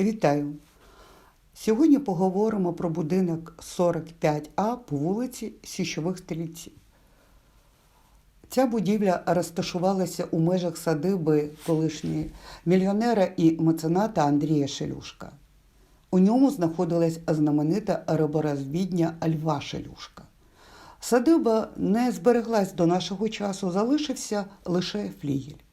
Вітаю! Сьогодні поговоримо про будинок 45А по вулиці Січових Стрільців. Ця будівля розташувалася у межах садиби колишньої мільйонера і мецената Андрія Шелюшка. У ньому знаходилась знаменита риборозвідня Льва Шелюшка. Садиба не збереглась до нашого часу, залишився лише флігель.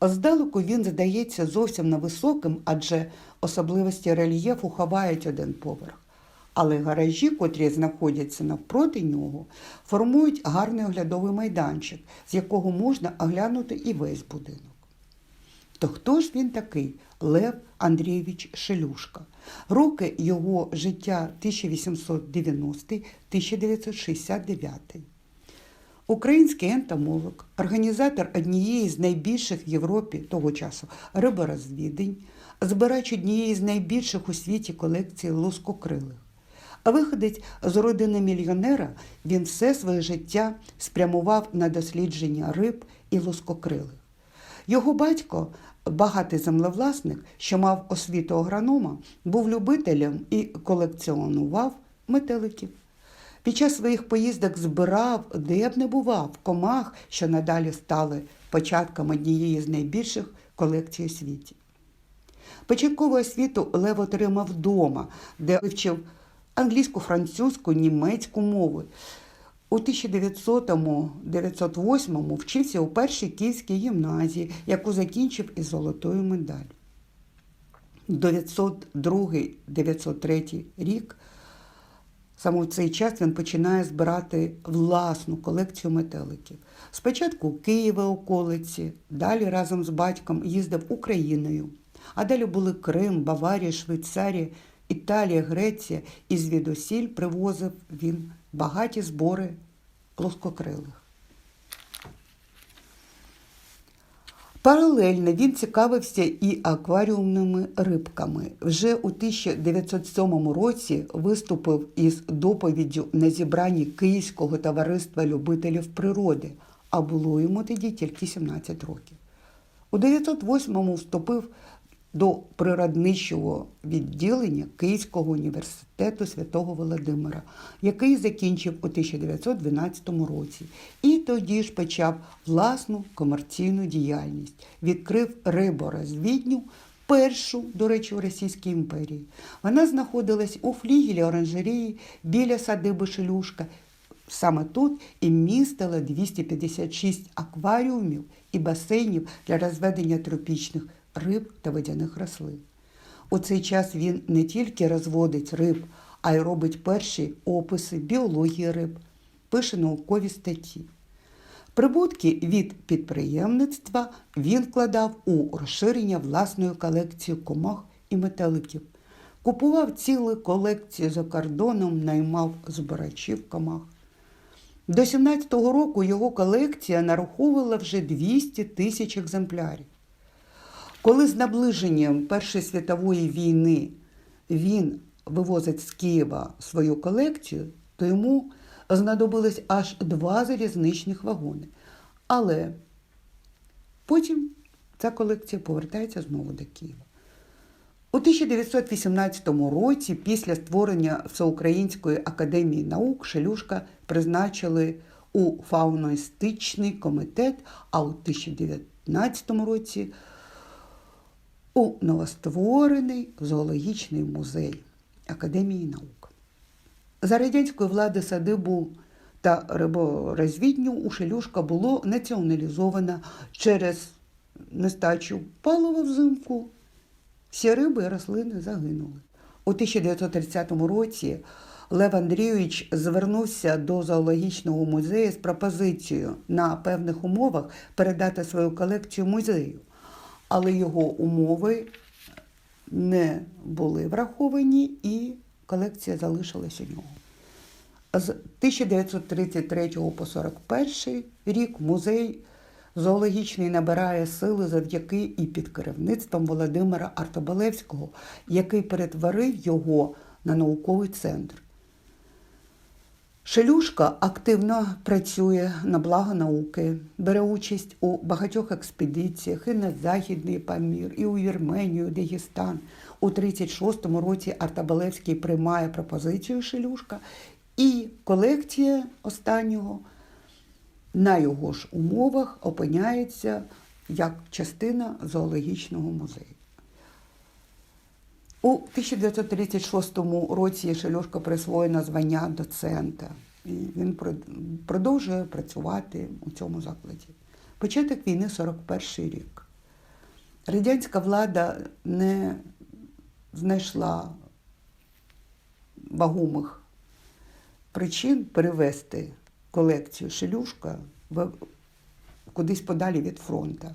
Здалеку він здається зовсім невисоким, адже особливості рельєфу ховають один поверх. Але гаражі, котрі знаходяться навпроти нього, формують гарний оглядовий майданчик, з якого можна оглянути і весь будинок. То хто ж він такий? Лев Андрійович Шелюшка. Роки його життя 1890-1969. Український ентомолог, організатор однієї з найбільших в Європі того часу риборозвідень, збирач однієї з найбільших у світі колекцій лускокрилих. А виходець з родини мільйонера, він все своє життя спрямував на дослідження риб і лускокрилих. Його батько, багатий землевласник, що мав освіту агронома, був любителем і колекціонував метеликів. Під час своїх поїздок збирав, де б не бував, комах, що надалі стали початком однієї з найбільших колекцій у світі. Початкову освіту Лев отримав вдома, де вивчив англійську, французьку, німецьку мови. У 1900-908 вчився у першій київській гімназії, яку закінчив із золотою медаллю. 902-903 рік Саме в цей час він починає збирати власну колекцію метеликів. Спочатку Києва околиці, далі разом з батьком їздив Україною, а далі були Крим, Баварія, Швейцарія, Італія, Греція і звідусіль привозив він багаті збори плоскокрилих. Паралельно він цікавився і акваріумними рибками. Вже у 1907 році виступив із доповіддю на зібранні Київського товариства любителів природи, а було йому тоді тільки 17 років. У 1908-му вступив до природничого відділення Київського університету святого Володимира, який закінчив у 1912 році, і тоді ж почав власну комерційну діяльність, відкрив риборозвідню, першу, до речі, у Російській імперії. Вона знаходилась у флігелі оранжерії біля садиби Шелюшка. Саме тут і містила 256 акваріумів і басейнів для розведення тропічних риб та водяних рослин. У цей час він не тільки розводить риб, а й робить перші описи біології риб, пише наукові статті. Прибутки від підприємництва він вкладав у розширення власної колекції комах і метеликів. Купував цілі колекції за кордоном, наймав збирачів комах. До 17-го року його колекція нараховувала вже 200 тисяч екземплярів. Коли з наближенням Першої світової війни він вивозить з Києва свою колекцію, то йому знадобилось аж два залізничних вагони. Але потім ця колекція повертається знову до Києва. У 1918 році, після створення Всеукраїнської академії наук, Шелюшка призначили у фауноістичний комітет, а у 1919 році у новостворений зоологічний музей Академії наук. За радянської влади садибу та риборозвідню у Шелюшка було націоналізовано через нестачу палива взимку. Всі риби і рослини загинули. У 1930 році Лев Андрійович звернувся до зоологічного музею з пропозицією на певних умовах передати свою колекцію музею але його умови не були враховані і колекція залишилась у нього. З 1933 по 41 рік музей зоологічний набирає сили завдяки і під керівництвом Володимира Артобалевського, який перетворив його на науковий центр. Шелюшка активно працює на благо науки, бере участь у багатьох експедиціях і на Західний Памір, і у Вірменію, Дагестан. У 36-му році Артабалевський приймає пропозицію Шелюшка, і колекція останнього на його ж умовах опиняється як частина зоологічного музею. У 1936 році Шельошко присвоєно звання доцента. І він продовжує працювати у цьому закладі. Початок війни 41 рік. Радянська влада не знайшла вагомих причин перевести колекцію Шелюшка кудись подалі від фронту.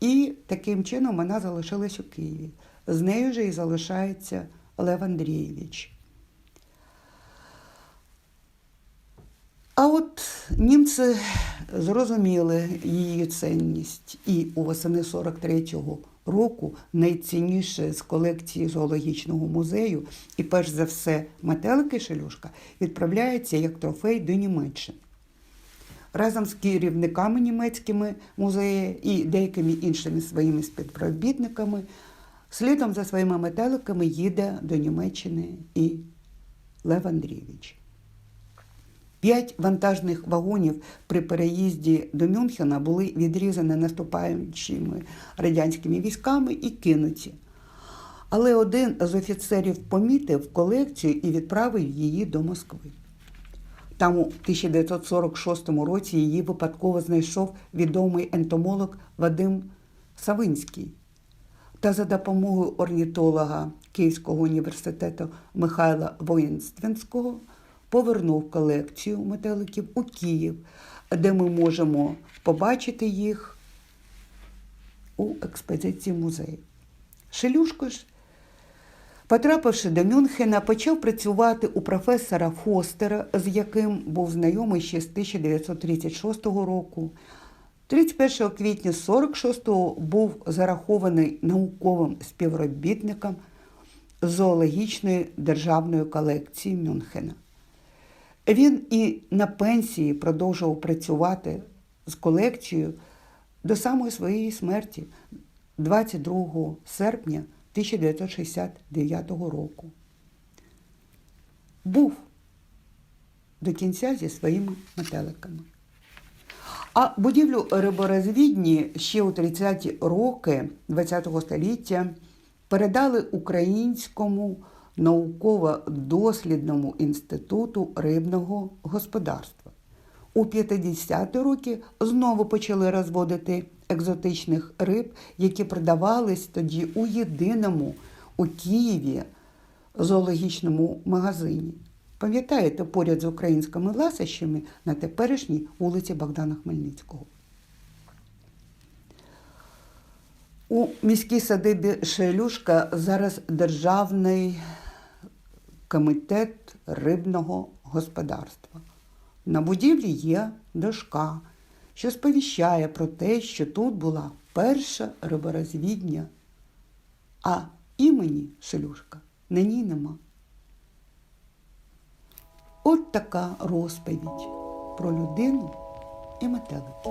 І таким чином вона залишилась у Києві. З нею же і залишається Лев Андрійович. А от німці зрозуміли її цінність, і у восени 43-го року найцінніше з колекції зоологічного музею, і перш за все метелики Шелюшка, відправляється як трофей до Німеччини. Разом з керівниками німецькими музею і деякими іншими своїми співробітниками, слідом за своїми метеликами їде до Німеччини і Лев Андрійович. П'ять вантажних вагонів при переїзді до Мюнхена були відрізані наступаючими радянськими військами і кинуті. Але один з офіцерів помітив колекцію і відправив її до Москви. Там у 1946 році її випадково знайшов відомий ентомолог Вадим Савинський. Та за допомогою орнітолога Київського університету Михайла Воїнственського повернув колекцію метеликів у Київ, де ми можемо побачити їх у експозиції музею. Шелюшко ж Потрапивши до Мюнхена, почав працювати у професора Фостера, з яким був знайомий ще з 1936 року. 31 квітня 46-го був зарахований науковим співробітником зоологічної державної колекції Мюнхена. Він і на пенсії продовжував працювати з колекцією до самої своєї смерті 22 серпня 1969 року. Був до кінця зі своїми метеликами. А будівлю риборозвідні ще у 30-ті роки ХХ століття передали Українському науково-дослідному інституту рибного господарства. У 50-ті роки знову почали розводити екзотичних риб, які продавались тоді у єдиному у Києві зоологічному магазині. Пам'ятаєте, поряд з українськими ласощами на теперішній вулиці Богдана Хмельницького. У міській садибі Шелюшка зараз Державний комітет рибного господарства. На будівлі є дошка, що сповіщає про те, що тут була перша риборозвідня, а імені Шелюшка на ній нема. От така розповідь про людину і метелики.